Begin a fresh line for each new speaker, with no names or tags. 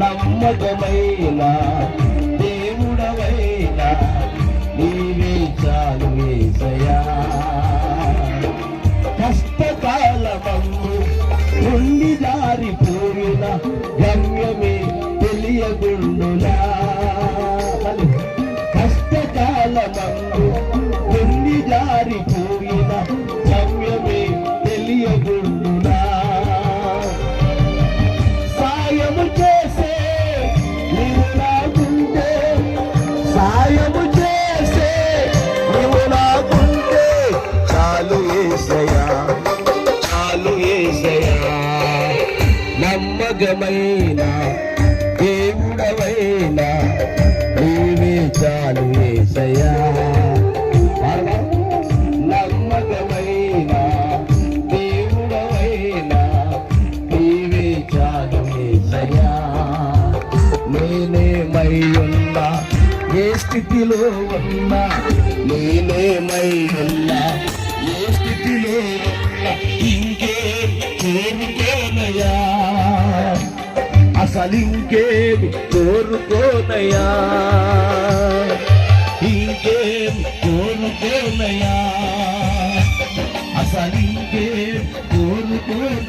నమ్మకమైన దేవుడవైన నీవే చాలు ఏసయ్యా. కష్టకాలమందు ఉండి జారిపోయిన గమ్యమే తెలియగుండులా కష్టకాలమందు నమ్మకమైన దేవుడవైన నీవే చాలు ఏసయా నమ్మకమైన దేవుడవైన నీవే చాలు ఏసయ్యా. నేనేమై ఉన్నా ఏ స్థితిలో ఉన్నా నేనేమై ఉన్నా ఏ స్థితిలో ఉన్నా అసలింకేమి కోరుకోనయా? ఇంకేం కోరుకోనయా? అసలింకేం కోరుకోనయా?